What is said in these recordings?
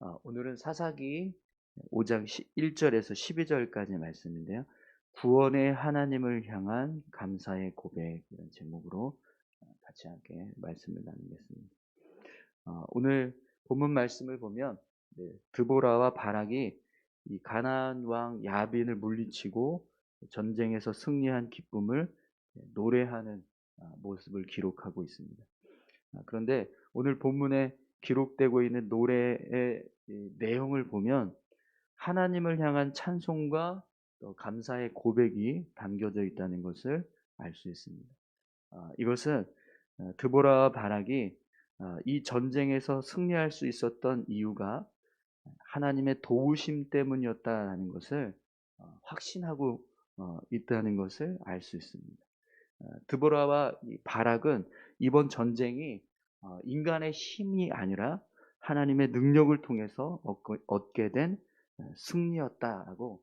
어, 오늘은 사사기 5장 1절에서 12절까지 말씀인데요. 구원의 하나님을 향한 감사의 고백 이런 제목으로 어, 같이 함께 말씀을 나누겠습니다. 어, 오늘 본문 말씀을 보면 네, 드보라와 바락이 이 가나안 왕 야빈을 물리치고 전쟁에서 승리한 기쁨을 노래하는 아, 모습을 기록하고 있습니다. 아, 그런데 오늘 본문에 기록되고 있는 노래의 내용을 보면 하나님을 향한 찬송과 또 감사의 고백이 담겨져 있다는 것을 알 수 있습니다. 아, 이것은 어, 드보라와 바락이 아, 이 전쟁에서 승리할 수 있었던 이유가 하나님의 도우심 때문이었다는 것을 어, 확신하고 어, 있다는 것을 알 수 있습니다. 드보라와 바락은 이번 전쟁이 어, 인간의 힘이 아니라 하나님의 능력을 통해서 얻게 된 어, 승리였다라고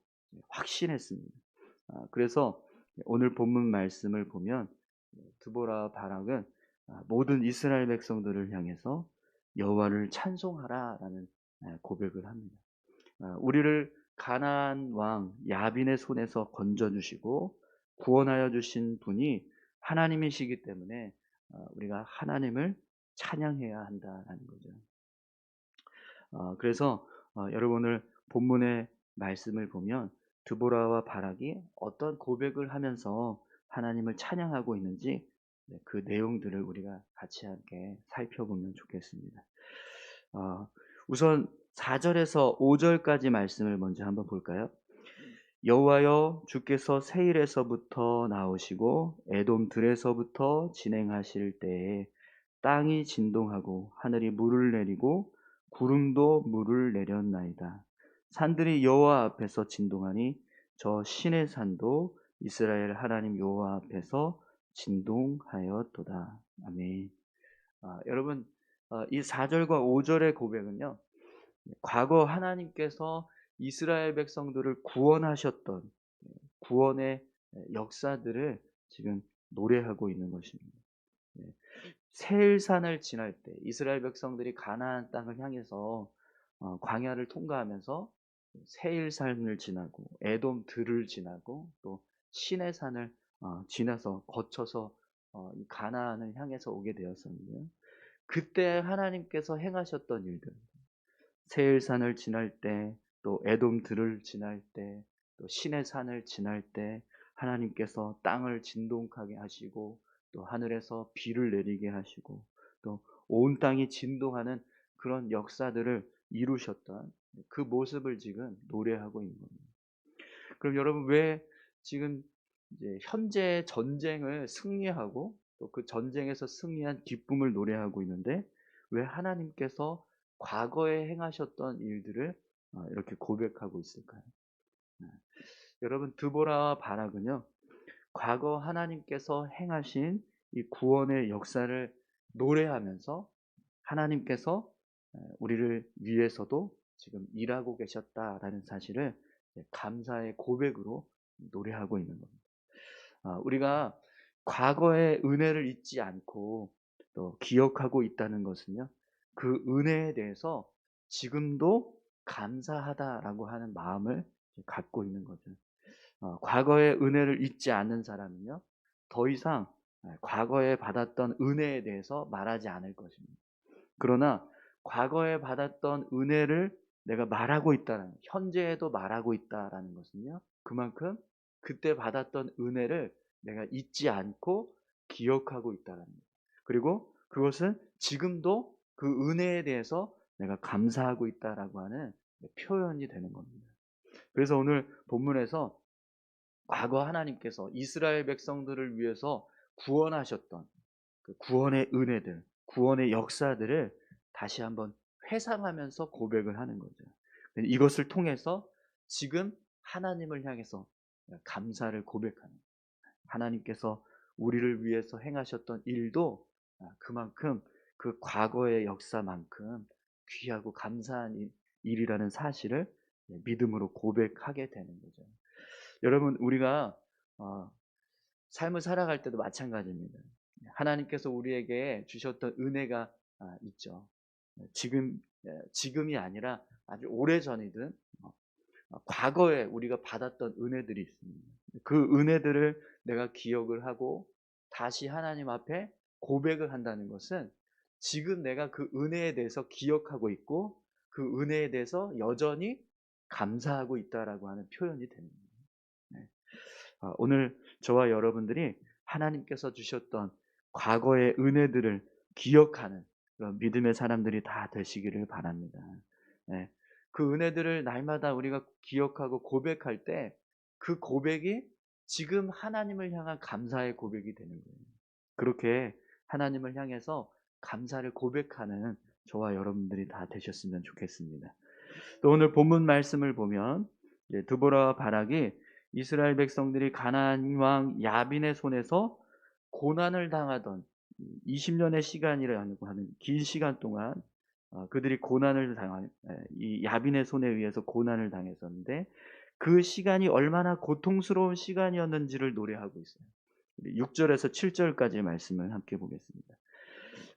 확신했습니다. 아, 그래서 오늘 본문 말씀을 보면 드보라 바락은 아, 모든 이스라엘 백성들을 향해서 여호와를 찬송하라라는 고백을 합니다. 아, 우리를 가나안 왕 야빈의 손에서 건져 주시고 구원하여 주신 분이 하나님이시기 때문에 우리가 하나님을 찬양해야 한다라는 거죠. 어, 그래서 어, 여러분을 본문의 말씀을 보면 드보라와 바락이 어떤 고백을 하면서 하나님을 찬양하고 있는지 네, 그 내용들을 우리가 같이 함께 살펴보면 좋겠습니다. 어, 우선 4절에서 5절까지 말씀을 먼저 한번 볼까요? 여호와여 주께서 세일에서부터 나오시고 에돔 들에서부터 진행하실 때에 땅이 진동하고 하늘이 물을 내리고 구름도 물을 내렸나이다. 산들이 여호와 앞에서 진동하니 저 신의 산도 이스라엘 하나님 여호와 앞에서 진동하였도다. 아멘. 아, 여러분 어, 이 4절과 5절의 고백은요. 과거 하나님께서 이스라엘 백성들을 구원하셨던 구원의 역사들을 지금 노래하고 있는 것입니다. 세일산을 지날 때 이스라엘 백성들이 가나안 땅을 향해서 어, 광야를 통과하면서 세일산을 지나고 에돔 들을 지나고 또 신의 산을 어, 지나서 거쳐서 어, 가나안을 향해서 오게 되었었는데요. 그때 하나님께서 행하셨던 일들, 세일산을 지날 때, 또 에돔 들을 지날 때, 또 신의 산을 지날 때 하나님께서 땅을 진동하게 하시고 또 하늘에서 비를 내리게 하시고 또 온 땅이 진동하는 그런 역사들을 이루셨던 그 모습을 지금 노래하고 있는 겁니다. 그럼 여러분 왜 지금 현재 전쟁을 승리하고 또 그 전쟁에서 승리한 기쁨을 노래하고 있는데 왜 하나님께서 과거에 행하셨던 일들을 어, 이렇게 고백하고 있을까요? 네. 여러분 드보라와 바락은요 과거 하나님께서 행하신 이 구원의 역사를 노래하면서 하나님께서 우리를 위해서도 지금 일하고 계셨다라는 사실을 감사의 고백으로 노래하고 있는 겁니다. 아, 우리가 과거의 은혜를 잊지 않고 또 기억하고 있다는 것은요, 그 은혜에 대해서 지금도 감사하다라고 하는 마음을 갖고 있는 거죠. 어, 과거의 은혜를 잊지 않는 사람은요, 더 이상 과거에 받았던 은혜에 대해서 말하지 않을 것입니다. 그러나 과거에 받았던 은혜를 내가 말하고 있다는, 현재에도 말하고 있다라는 것은요, 그만큼 그때 받았던 은혜를 내가 잊지 않고 기억하고 있다는 것. 그리고 그것은 지금도 그 은혜에 대해서 내가 감사하고 있다라고 하는 표현이 되는 겁니다. 그래서 오늘 본문에서 과거 하나님께서 이스라엘 백성들을 위해서 구원하셨던 그 구원의 은혜들, 구원의 역사들을 다시 한번 회상하면서 고백을 하는 거죠. 이것을 통해서 지금 하나님을 향해서 감사를 고백하는 하나님께서 우리를 위해서 행하셨던 일도 그만큼 그 과거의 역사만큼 귀하고 감사한 일이라는 사실을 믿음으로 고백하게 되는 거죠. 여러분 우리가 어, 삶을 살아갈 때도 마찬가지입니다. 하나님께서 우리에게 주셨던 은혜가 아, 있죠. 지금 예, 지금이 아니라 아주 오래 전이든 어, 어, 과거에 우리가 받았던 은혜들이 있습니다. 그 은혜들을 내가 기억을 하고 다시 하나님 앞에 고백을 한다는 것은 지금 내가 그 은혜에 대해서 기억하고 있고 그 은혜에 대해서 여전히 감사하고 있다라고 하는 표현이 됩니다. 네. 어, 오늘 저와 여러분들이 하나님께서 주셨던 과거의 은혜들을 기억하는 그런 믿음의 사람들이 다 되시기를 바랍니다. 네. 그 은혜들을 날마다 우리가 기억하고 고백할 때 그 고백이 지금 하나님을 향한 감사의 고백이 되는 거예요. 그렇게 하나님을 향해서 감사를 고백하는 저와 여러분들이 다 되셨으면 좋겠습니다. 또 오늘 본문 말씀을 보면 드보라와 바락이 이스라엘 백성들이 가나안 왕 야빈의 손에서 고난을 당하던 20년의 시간이라고 하는 긴 시간 동안 어, 그들이 고난을 당한 이 야빈의 손에 의해서 고난을 당했었는데 그 시간이 얼마나 고통스러운 시간이었는지를 노래하고 있어요. 6절에서 7절까지 말씀을 함께 보겠습니다.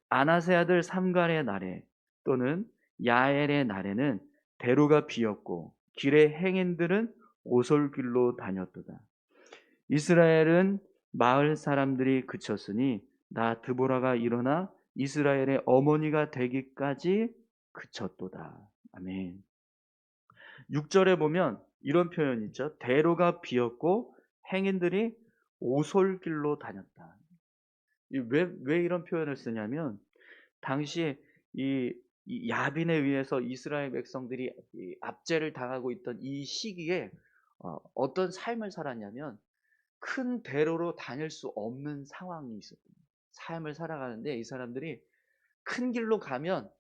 아나세 아들 삼갈의 날에 또는 야엘의 날에는 대로가 비었고 길의 행인들은 오솔길로 다녔도다. 이스라엘은 마을 사람들이 그쳤으니 나 드보라가 일어나 이스라엘의 어머니가 되기까지 그쳤도다. 아멘. 6절에 보면 이런 표현이 있죠. 대로가 비었고 행인들이 오솔길로 다녔다. 왜, 왜 이런 표현을 쓰냐면, 당시에 이, 이 야빈에 의해서 이스라엘 백성들이 압제를 당하고 있던 이 시기에 어, 떤 삶을 살았냐면, 큰 대로로 다닐 수 없는 상황이 있었던 삶을 살아가는데 이 사람들이 큰 길로 가면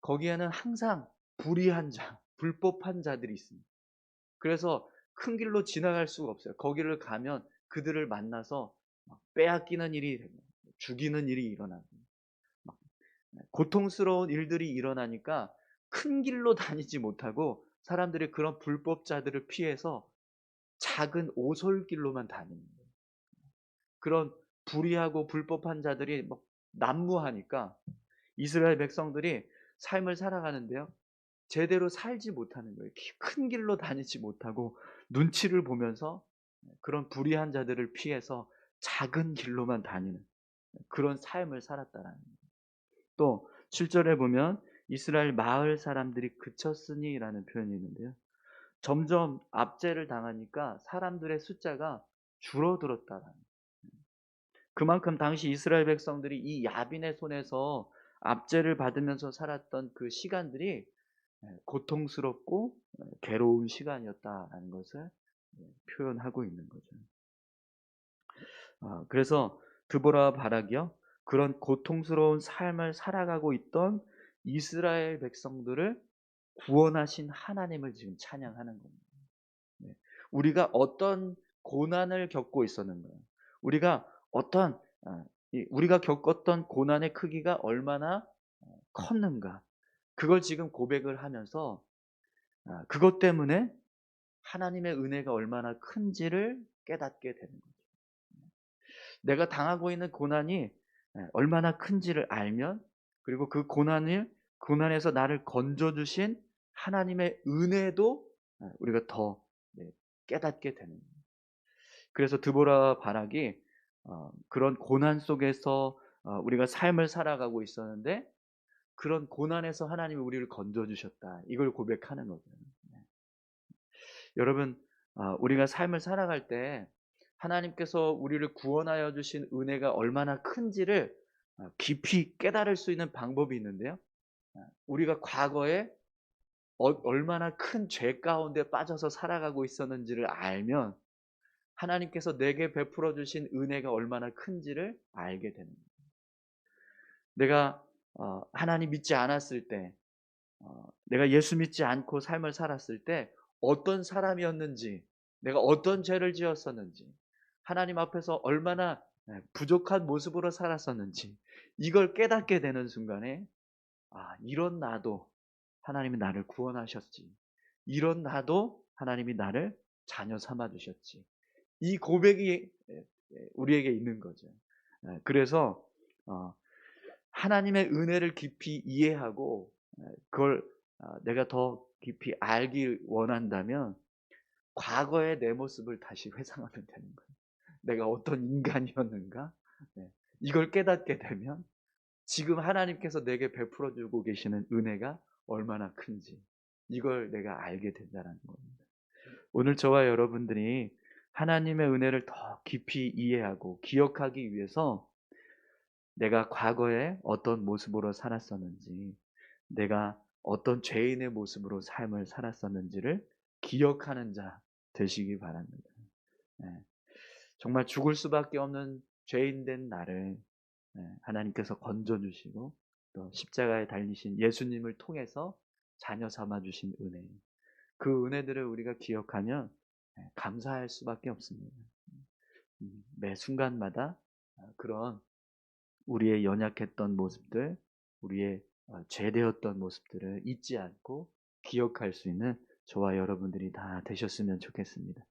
거기에는 항상 불의한 자, 불법한 자들이 있습니다. 그래서 큰 길로 지나갈 수가 없어요. 거기를 가면 그들을 만나서 빼앗기는 일이 죽이는 일이 일어나고 고통스러운 일들이 일어나니까 큰 길로 다니지 못하고 사람들이 그런 불법자들을 피해서 작은 오솔길로만 다니는 거예요. 그런 불의하고 불법한 자들이 막 난무하니까 이스라엘 백성들이 삶을 살아가는데요. 제대로 살지 못하는 거예요. 큰 길로 다니지 못하고 눈치를 보면서 그런 불의한 자들을 피해서 작은 길로만 다니는 그런 삶을 살았다라는 거예요. 또 7절에 보면 이스라엘 마을 사람들이 그쳤으니라는 표현이 있는데요. 점점 압제를 당하니까 사람들의 숫자가 줄어들었다라는. 그만큼 당시 이스라엘 백성들이 이 야빈의 손에서 압제를 받으면서 살았던 그 시간들이 예, 고통스럽고 예, 괴로운 시간이었다라는 것을 예, 표현하고 있는 거죠. 아, 그래서 드보라 바락이요 그런 고통스러운 삶을 살아가고 있던 이스라엘 백성들을 구원하신 하나님을 지금 찬양하는 겁니다. 우리가 어떤 고난을 겪고 있었는가? 우리가 어떤 아, 우리가 겪었던 고난의 크기가 얼마나 어, 컸는가? 그걸 지금 고백을 하면서 아, 그것 때문에 하나님의 은혜가 얼마나 큰지를 깨닫게 되는 거죠. 내가 당하고 있는 고난이 예, 얼마나 큰지를 알면 그리고 그 고난을 고난에서 나를 건져 주신 하나님의 은혜도 예, 우리가 더 네, 깨닫게 되는 거예요. 그래서 드보라 바락이 어, 그런 고난 속에서 어, 우리가 삶을 살아가고 있었는데 그런 고난에서 하나님이 우리를 건져주셨다. 이걸 고백하는 거죠. 네. 여러분, 아, 우리가 삶을 살아갈 때 하나님께서 우리를 구원하여 주신 은혜가 얼마나 큰지를 아, 깊이 깨달을 수 있는 방법이 있는데요. 아, 우리가 과거에 어, 얼마나 큰 죄 가운데 빠져서 살아가고 있었는지를 알면 하나님께서 내게 베풀어 주신 은혜가 얼마나 큰지를 알게 거예요. 내가 어, 하나님 믿지 않았을 때, 어, 내가 예수 믿지 않고 삶을 살았을 때 어떤 사람이었는지, 내가 어떤 죄를 지었었는지, 하나님 앞에서 얼마나 네, 부족한 모습으로 살았었는지 이걸 깨닫게 되는 순간에 아 이런 나도 하나님이 나를 구원하셨지. 이런 나도 하나님이 나를 자녀 삼아 주셨지. 이 고백이 우리에게 있는 거죠. 그래서 어, 하나님의 은혜를 깊이 이해하고 그걸 아, 내가 더 깊이 알기 원한다면 과거의 내 모습을 다시 회상하면 되는 거예요. 내가 어떤 인간이었는가? 네. 이걸 깨닫게 되면 지금 하나님께서 내게 베풀어 주고 계시는 은혜가 얼마나 큰지 이걸 내가 알게 된다는 겁니다. 오늘 저와 여러분들이 하나님의 은혜를 더 깊이 이해하고 기억하기 위해서 내가 과거에 어떤 모습으로 살았었는지, 내가 어떤 죄인의 모습으로 삶을 살았었는지를 기억하는 자 되시기 바랍니다. 네. 정말 죽을 수밖에 없는 죄인 된 나를 네, 하나님께서 건져주시고 또 십자가에 달리신 예수님을 통해서 자녀 삼아 주신 은혜. 그 은혜들을 우리가 기억하면 네, 감사할 수밖에 없습니다. 음, 매 순간마다 그런 우리의 연약했던 모습들, 우리의 어, 죄되었던 모습들을 잊지 않고 기억할 수 있는 저와 여러분들이 다 되셨으면 좋겠습니다.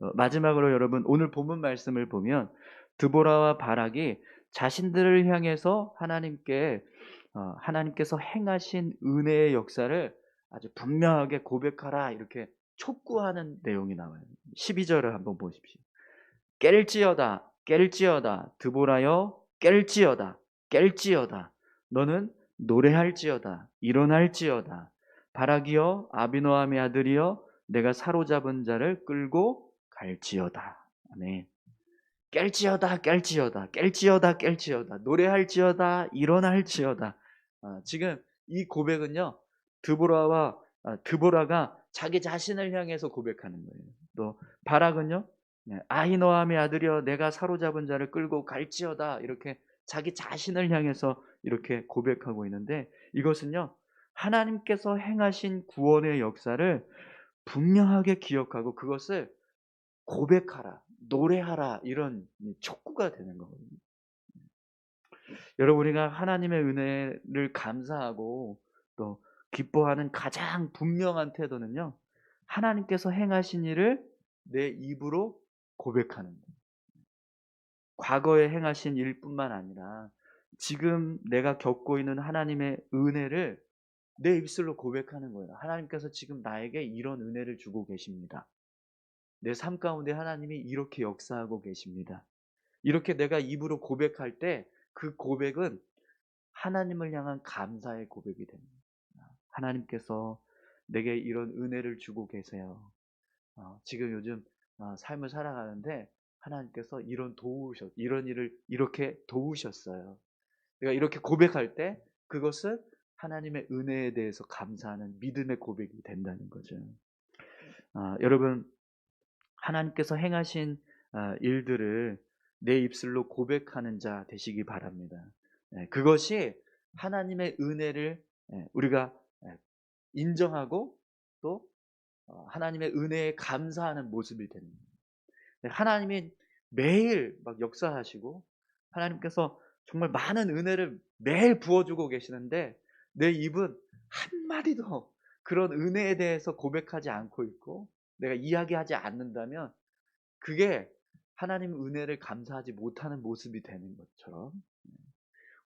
어, 마지막으로 여러분 오늘 본문 말씀을 보면 드보라와 바락이 자신들을 향해서 하나님께 어, 하나님께서 행하신 은혜의 역사를 아주 분명하게 고백하라 이렇게 촉구하는 내용이 나와요. 12절을 한번 보십시오. 깰지어다 깰지어다 드보라여 깰지어다 깰지어다. 너는 노래할지어다 일어날지어다. 바라기여 아비노함의 아들이여 내가 사로잡은 자를 끌고 갈지어다. 아멘. 깰지어다 깰지어다 깰지어다 깰지어다. 노래할지어다 일어날지어다. 아, 지금 이 고백은요 드보라와 아, 드보라가 자기 자신을 향해서 고백하는 거예요. 또 바락은요 네, 아히노함의 아들이여 내가 사로잡은 자를 끌고 갈지어다 이렇게 자기 자신을 향해서 이렇게 고백하고 있는데 이것은요 하나님께서 행하신 구원의 역사를 분명하게 기억하고 그것을 고백하라 노래하라 이런 촉구가 되는 거거든요. 여러분 우리가 하나님의 은혜를 감사하고 또 기뻐하는 가장 분명한 태도는요. 하나님께서 행하신 일을 내 입으로 고백하는 거예요. 과거에 행하신 일뿐만 아니라 지금 내가 겪고 있는 하나님의 은혜를 내 입술로 고백하는 거예요. 하나님께서 지금 나에게 이런 은혜를 주고 계십니다. 내 삶 가운데 하나님이 이렇게 역사하고 계십니다. 이렇게 내가 입으로 고백할 때 그 고백은 하나님을 향한 감사의 고백이 됩니다. 하나님께서 내게 이런 은혜를 주고 계세요. 어, 지금 요즘 어, 삶을 살아가는데 하나님께서 이런 도우셨, 이런 일을 이렇게 도우셨어요. 내가 이렇게 고백할 때 그것은 하나님의 은혜에 대해서 감사하는 믿음의 고백이 된다는 거죠. 아, 여러분 하나님께서 행하신 아, 일들을 내 입술로 고백하는 자 되시기 바랍니다. 네, 그것이 하나님의 은혜를 네, 우리가 네, 인정하고 또 어, 하나님의 은혜에 감사하는 모습이 됩니다. 하나님이 매일 막 역사하시고 하나님께서 정말 많은 은혜를 매일 부어주고 계시는데 내 입은 한마디도 그런 은혜에 대해서 고백하지 않고 있고 내가 이야기하지 않는다면 그게 하나님 은혜를 감사하지 못하는 모습이 되는 것처럼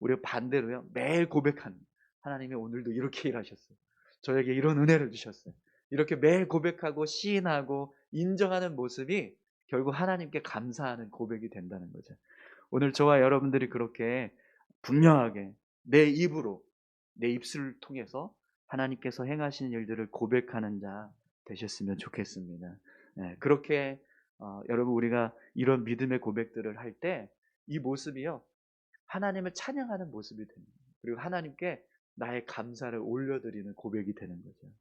우리가 반대로요 매일 고백하는 하나님이 오늘도 이렇게 일하셨어요 저에게 이런 은혜를 주셨어요 이렇게 매일 고백하고 시인하고 인정하는 모습이 결국 하나님께 감사하는 고백이 된다는 거죠. 오늘 저와 여러분들이 그렇게 분명하게 내 입으로 내 입술을 통해서 하나님께서 행하신 일들을 고백하는 자 되셨으면 좋겠습니다. 네, 그렇게 어, 여러분 우리가 이런 믿음의 고백들을 할 때 이 모습이요 하나님을 찬양하는 모습이 됩니다. 그리고 하나님께 나의 감사를 올려드리는 고백이 되는 거죠.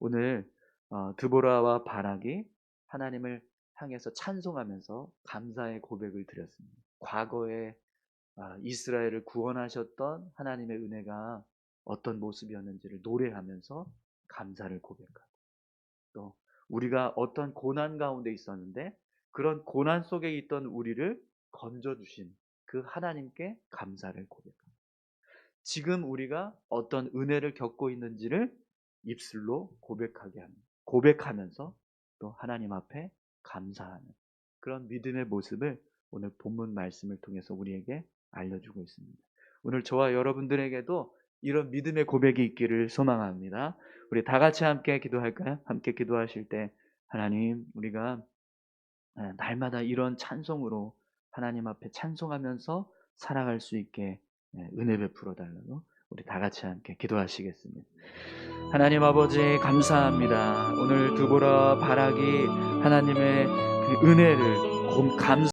오늘 어, 드보라와 바락이 하나님을 향해서 찬송하면서 감사의 고백을 드렸습니다. 과거에 아, 이스라엘을 구원하셨던 하나님의 은혜가 어떤 모습이었는지를 노래하면서 감사를 고백하고 또 우리가 어떤 고난 가운데 있었는데 그런 고난 속에 있던 우리를 건져주신 그 하나님께 감사를 고백합니다. 지금 우리가 어떤 은혜를 겪고 있는지를 입술로 고백하게 합니다. 고백하면서 또 하나님 앞에 감사하는 그런 믿음의 모습을 오늘 본문 말씀을 통해서 우리에게 알려주고 있습니다. 오늘 저와 여러분들에게도 이런 믿음의 고백이 있기를 소망합니다. 우리 다 같이 함께 기도할까요? 함께 기도하실 때 하나님 우리가 예, 날마다 이런 찬송으로 하나님 앞에 찬송하면서 살아갈 수 있게 예, 은혜 베풀어 달라고 우리 다 같이 함께 기도하시겠습니다. 하나님 아버지 감사합니다. 오늘 두보라 바라기 하나님의 그 은혜를 곰- 감사